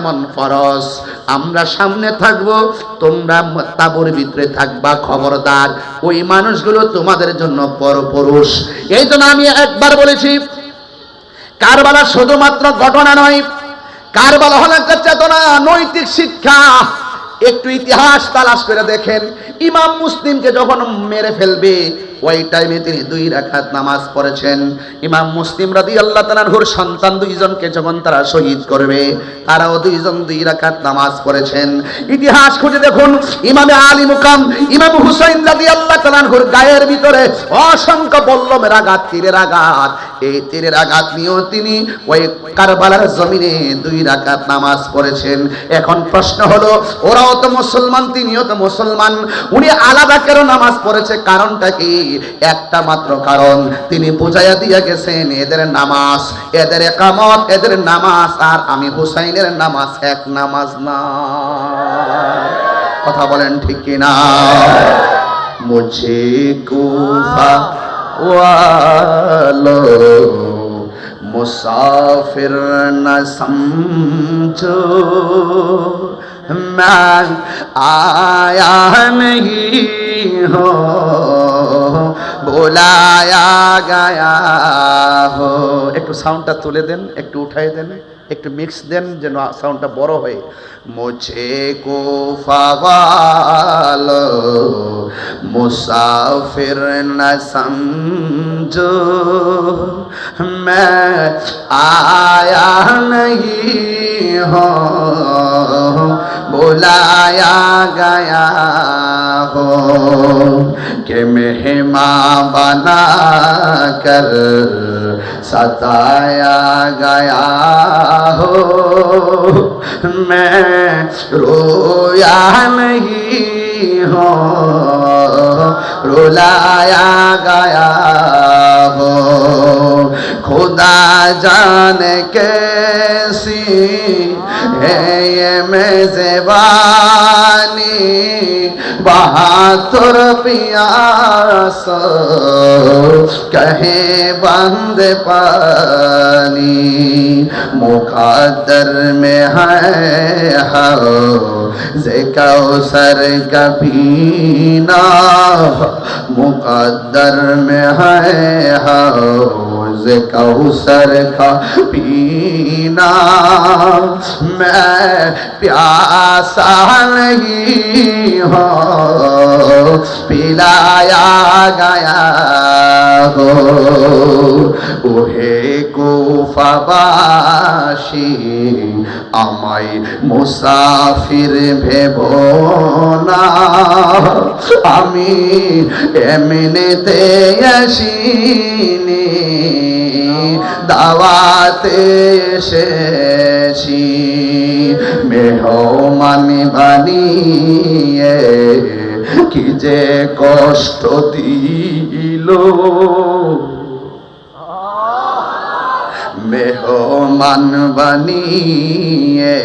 এমন ফরজ। আমরা সামনে থাকব, তোমরা তাবুর ভিতরে থাকবা, খবরদার। ওই মানুষগুলো তোমাদের জন্য পরপুরুষ। এই জন্য আমি একবার বলেছি, কারবালা শুধুমাত্র ঘটনা নয়, কারবালা হলো একটা চেতনা, নৈতিক শিক্ষা। একটু ইতিহাস তালাশ করে দেখেন। ইমাম মুসলিমকে যখন মেরে ফেলবে, ওই টাইমে তিনি দুই রাকাত নামাজ পড়েছেন। ইমাম মুসলিম রাদি আল্লাহ তালানহুর সন্তান দুইজনকে যখন তারা শহীদ করবে, তারাও দুইজন দুই রাখাত নামাজ পড়েছেন। ইতিহাস খুঁজে দেখুন, ইমামে আলী মুকাম, ইমাম হুসাইন রাদি আল্লাহ তালানহুর গায়ের ভিতরে অসংখ্য বল্লমের আঘাত, তীরের আঘাত এই তীরের আঘাত নিয়েও তিনি ওই কারবালার জমিনে দুই রাকাত নামাজ পড়েছেন। এখন প্রশ্ন হলো, ওরাও তো মুসলমান, তিনিও তো মুসলমান, উনি আলাদা কেন নামাজ পড়েছে? কারণটা কি? একটা মাত্র কারণ, তিনি বুঝাইয়া দিয়া গেছেন, এদের নামাজ, এদের একামত, এদের নামাজ, আর আমি হুসাইনের নামাজ এক নামাজ না। কথা বলেন ঠিক কিনা? মুঝে কুফা वालो मुसाफिर न समझो मैं आया नहीं हो बुलाया गया हो एक साउंड तुले दें एक उठाए दें একটু মিক্স দেন যেন সাউন্ডটা বড় হয়। মুছে কো ফাল মুসাফির না সমঝো মে আয়া নহী হো বুলায়া গয়া হো। কে মেহমা বনা কর सताया गया हो। मैं रोया नहीं हो। रुलाया गया हो। खुदा जाने कैसी है ये मेजबानी बहातुर पियास कहे बंद पानी मुकद्दर में है हो से कौसर कभी ना मुकद्दर में है روزے کوثر کا پینا میں پیاسا نہیں ہوں پلایا گیا ہو کوفہ باشی আমায় মুসাফির ভেব না। আমি এমনিতে আসিনি, দাওয়াতে এসেছি। মেহমান বানিয়ে কি যে কষ্ট দিল। মেহমান বানিয়ে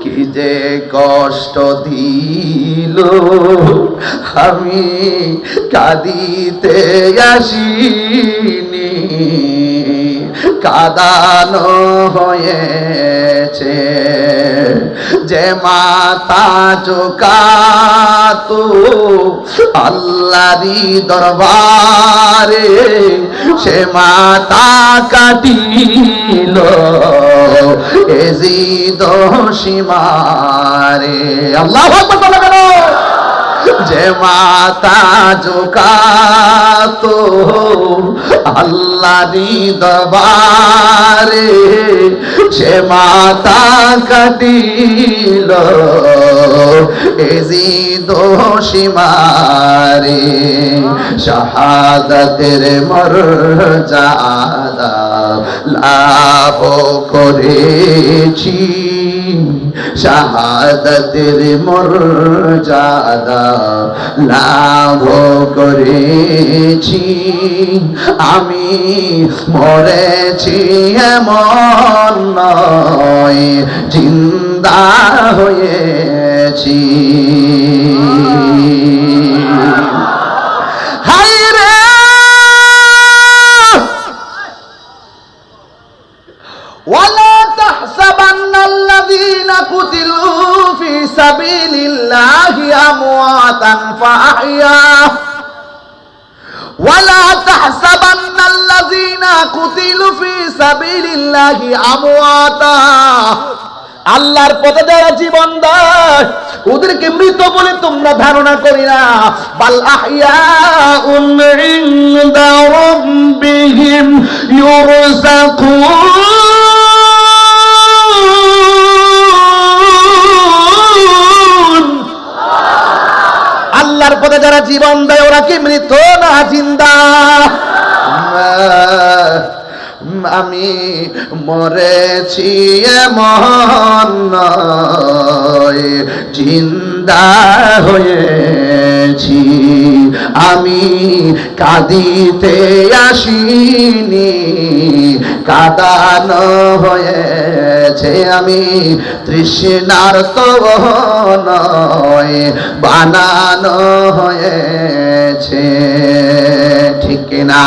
কি যে কষ্ট দিল। আমি কাঁদিতে আসিনি কাদানো হয়েছে। যে মাতা চোকাতো আল্লাহরি দরবারে সে মাতা কাটিল। এজিদ সীমারে। আল্লাহ যে মাতা জোকাতো আল্লাহরি দরবারে সে মাতা কাটিল। এজি দোষিমারে শাহাদতের মর্যাদা লাভ করেছি। শাহাদতের মর্যাদা লাভ করেছি। আমি মরেছি এমন নয় জিন্দা হয়েছি। قتلوا في سبيل الله أمواتا فأحياه ولا تحسبن الذين قتلوا في سبيل الله أمواتا আল্লাহর পথে যারা জীবন দেয় ওদেরকে মৃত বলে তোমরা ধারণা করি না বাল আহইয়াউন ইনদা রাব্বিহিম ইউরযাকুন জীবন দেয় ওরা কি মৃত না জিন্দা? আমি মরেছি এমন নয়, জিন্দা হয়েছি। আমি কাঁদিতে আসিনি কাদানো হয়েছে আমি, তৃষ্ণার নয়, বানানো হয়েছে। ঠিক না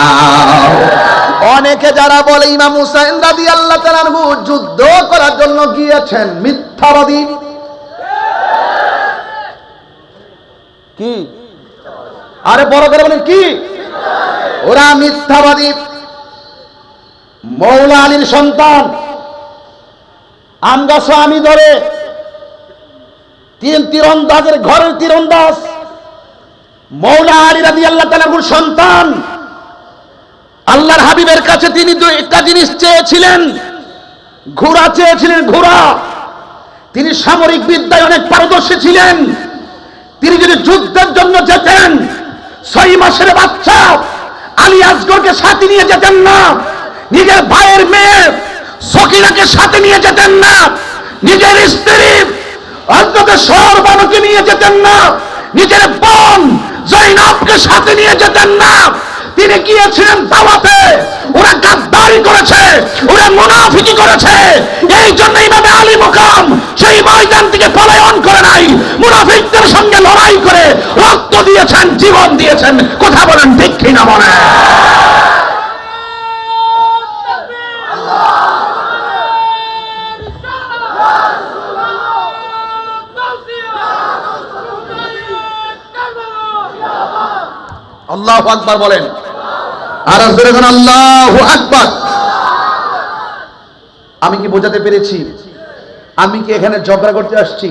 অনেকে যারা বলে ইমাম হুসাইন রাদি আল্লাহ তালানহু যুদ্ধ করার জন্য গিয়েছেন, মিথ্যাবাদী। কি? আরে বড় করে বলেন, কি? ওরা মিথ্যাবাদী। মৌলা আলীর সন্তান। আমগা স্বামী ধরে। তিন তীরন্দাজের ঘরের তীরন্দাজ। মৌলা আলী রাদি আল্লাহ তালাহুর সন্তান। আল্লাহর হাবিবের কাছে তিনি একটা জিনিস চেয়েছিলেন। ঘোড়া চেয়েছিলেন ঘোড়া। তিনি সামরিক বিদ্যায় অনেক পারদর্শী ছিলেন। তিনি যদি যুদ্ধের জন্য যেতেন, ছয় মাসের বাচ্চা আলী আসগরকে সাথে নিয়ে যেতেন না। নিজের ভাইয়ের মেয়ে সকিনাকে সাথে নিয়ে যেতেন না। নিজের স্ত্রী হজরত সরবানুকে নিয়ে যেতেন না। নিজের বোন জৈনবকে সাথে নিয়ে যেতেন না। তিনি গিয়েছিলেন দাওয়াতে। ওরা গাদ্দারি করেছে, ওরা মুনাফিকি করেছে। এই জন্য ইমামে আলী মুকাম সেই ময়দান থেকে পলায়ন করে নাই। মুনাফিকদের সঙ্গে লড়াই করে রক্ত দিয়েছেন, জীবন দিয়েছেন। কথা বলেন ঠিক কিনা বলে আল্লাহ আকবার বলেন। আর আল্লাহ আকবার। আমি কি বোঝাতে পেরেছি? আমি কি এখানে ঝগড়া করতে আসছি?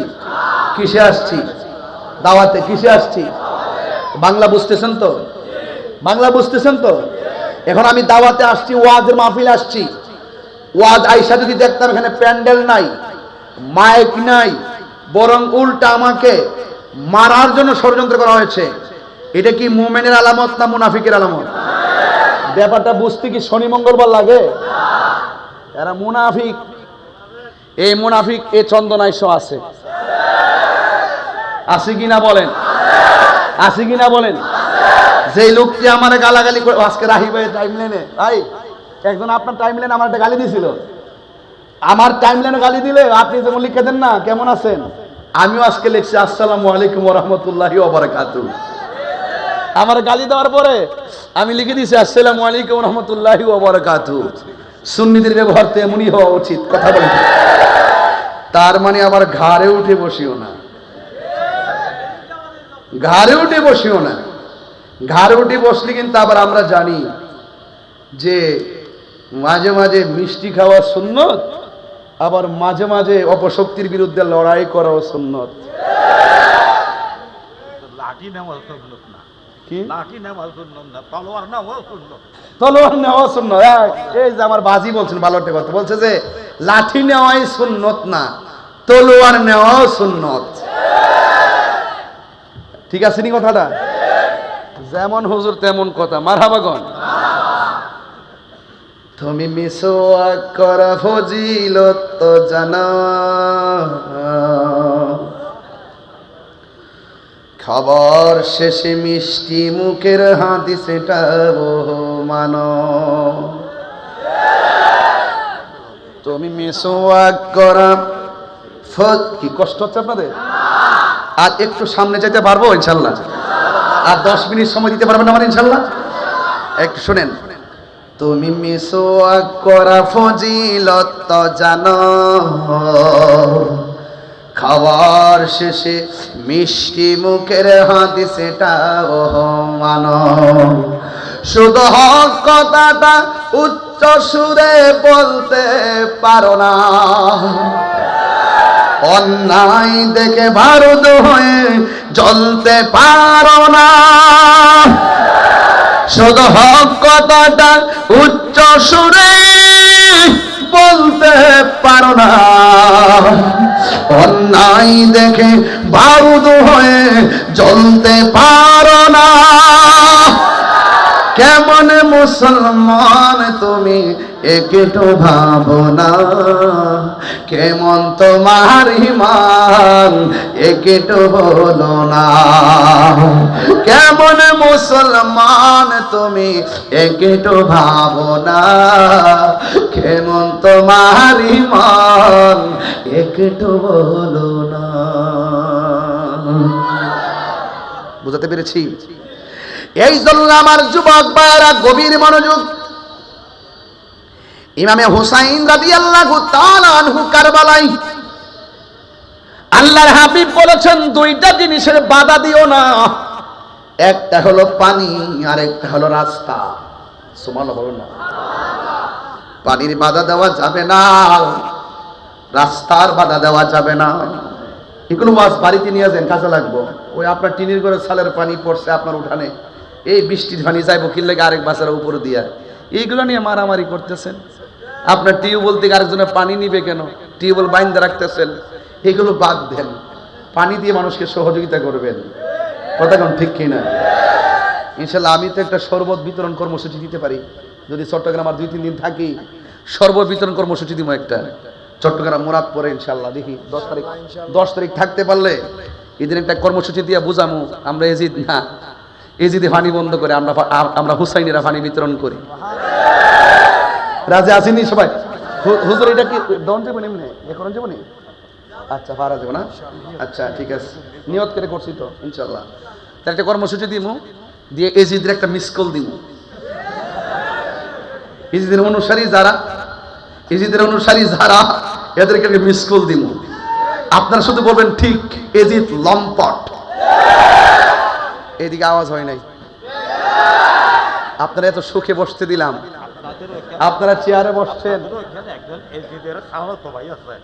কিসে আসছি? দাওয়াতে কিসে আসছি? বাংলা বুঝতেছেন তো? বাংলা বুঝতেছেন তো? এখন আমি দাওয়াতে আসছি, ওয়াজের মাহফিল আসছি। ওয়াজ আইসা যদি দেখতাম এখানে প্যান্ডেল নাই, মাইক নাই, বরং উল্টা আমাকে মারার জন্য ষড়যন্ত্র করা হয়েছে। এটা কি মুমেনের আলামত না মুনাফিকের আলামত? ব্যাপারটা বুঝতে কি শনি মঙ্গলবার লাগে? এরা মুনাফিক। এই মুনাফিক এ চন্দনাইশ আছে। আছে কিনা বলেন? আছে কিনা বলেন? যেই লোকটি আমার গালাগালি করে আজকে রাহি ভাই টাইম লেনে ভাই একজন আপনার টাইম লেনে আমার একটা গালি দিছিল। আমার টাইম লেনে গালি দিলে আপনি যেমন লিখে দেন না কেমন আছেন? আমিও আজকে লিখছি আসসালামু আলাইকুম রহমতুল্লাহি ওবরাকাতু আমার গালি দেওয়ার পরে আমি লিখে দিয়েছি, আসসালামু আলাইকুম রহমতুল্লাহি ওবরাকাতু সুন্নিদের ব্যবহার তো এমনই হওয়া উচিত, কথা বলেন। তার মানে আবার ঘাড়ে উঠে বসিও না। ঘাড়ে উঠে বসিও না। ঘাড়ে উঠে বসলে কিন্তু আবার আমরা জানি যে মাঝে মাঝে মিষ্টি খাওয়া সুন্নত, আবার মাঝে মাঝে অপশক্তির বিরুদ্ধে লড়াই করাও সুন্নত। লাঠি নেওয়া কি? তলোয়ার নেওয়া সুন্নত। এই, যে আমার বাজি বলছেন ভালো একটা কথা বলছে যে লাঠি নেওয়াই সুন্নত না তলোয়ার নেওয়াও সুন্নত। ঠিক আছে নি কথাটা? যেমন হুজুর তেমন কথা মারহাবাগন তুমি মিসওয়াক করা ফজিলত জানো। খবর শেষে মিষ্টি মুখের হাতি সেটা মানো তুমি মিসওয়াক করা। কি কষ্ট হচ্ছে আপনাদের? আর একটু সামনে যেতে পারব, ইনশাল্লাহ। আর দশ মিনিট সময় দিতে পারবেন আমার, ইনশাল্লাহ। একটু শোনেন। তুমি মিসওয়াক করা ফজিলত জানো। খাওয়ার শেষে মিষ্টি মুখের হাদিসেটা মান শুধু হক কথাটা উচ্চ সুরে বলতে পারো না। অন্যায় দেখে ভারত হয়ে জ্বলতে পারো না। শুধু হক কথাটা উচ্চ সুরে বলতে পারো না। অন্যায় দেখে বারুদ হয়ে জ্বলতে পারো না। কেমন মুসলমান তুমি একটু ভাবো না কেমন তোমার ইমান একটু বলো না। কেমন মুসলমান তুমি একটু ভাবো না কেমন তোমার ইমান একটু বলো না। বুঝাতে পেরেছি? এই জন্য আমার যুবক ভাইয়েরা, গভীর মনোযোগ ইমামে হুসাইন রাদিয়াল্লাহু তাআলা আনহু কারবালাই আল্লাহর হাবিব বলেছেন, দুইটা জিনিসের বাধা দিও না। একটা হলো পানি আর একটা হলো রাস্তা। সুবহানাল্লাহ বলুন না। পানির বাধা দেওয়া যাবে না, রাস্তার বাধা দেওয়া যাবে না। এগুলো মাছ বাড়িতে নিয়ে যান কাজে লাগবো। ওই আপনার টিনের করে সালের পানি পড়ছে আপনার উঠানে। এই বৃষ্টির পানি যাইবো, কিনলে আরেক বাসার উপরে দিয়া। এইগুলো নিয়ে মারামারি করতেছেন। আপনার টিউবওয়েল থেকে আরেকজনের পানি নিবে কেন? টিউবওয়েল বাইন্দা রাখতেছেন। এগুলো বাদ দেন। পানি দিয়ে মানুষকে সহযোগিতা করবেন। কথা কোন ঠিক কিনা? ইনশাল্লাহ আমি তো একটা শরবত বিতরণ কর্মসূচি দিতে পারি। যদি চট্টগ্রাম আর দুই, তিন দিন থাকি, শরবত বিতরণ কর্মসূচি দিব একটা। চট্টগ্রাম মোরাদ পরে ইনশাল্লাহ দেখি, দশ তারিখ দশ তারিখ থাকতে পারলে এদিন একটা কর্মসূচি দিয়ে বুঝামু, আমরা এজিদ না। এজিদে পানি বন্ধ করে আমরা আমরা হুসাইনেরা পানি বিতরণ করি। রাজে আসেনি সবাই? হুজুর, এটা কি দন যাব এমনি? এ করেন যাব আচ্ছা পারা যাব না? আচ্ছা ঠিক আছে। নিয়ত করে করছি তো ইনশাল্লাহ তার একটা কর্মসূচি দিমু, দিয়ে এজিদের একটা মিস কল দিমু। এজিদের অনুসারী যারা, এজিদের অনুসারী যারা, এদেরকে মিস কল দিমু। আপনারা শুধু বলবেন, ঠিক, এজিদ লম্পট। এদিকে আওয়াজ হয় নাই। আপনারা এত সুখে বসতে দিলাম। আপনারা চেয়ারে বসছেন। আপনাদের ওইখানে একজন এজিদের খাওয়ার তো ভাই আছে।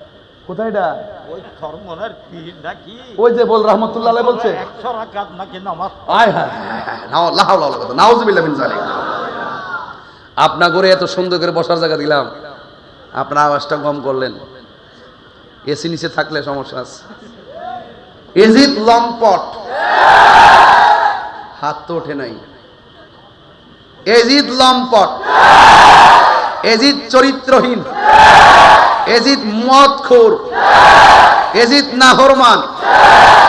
কোথায় এটা? ওই যে বল রহমতুল্লাহ বলছে। আপনা করে এত সুন্দর করে বসার জায়গা দিলাম। আপনার আওয়াজটা কম করলেন। এসি নিচে থাকলে সমস্যা আছে। এজিদ লম্পট। হাত তো ওঠে নাই। এজিদ লম্পট। এজিদ চরিত্রহীন। এজিদ মদখোর। এজিদ নাহরমান।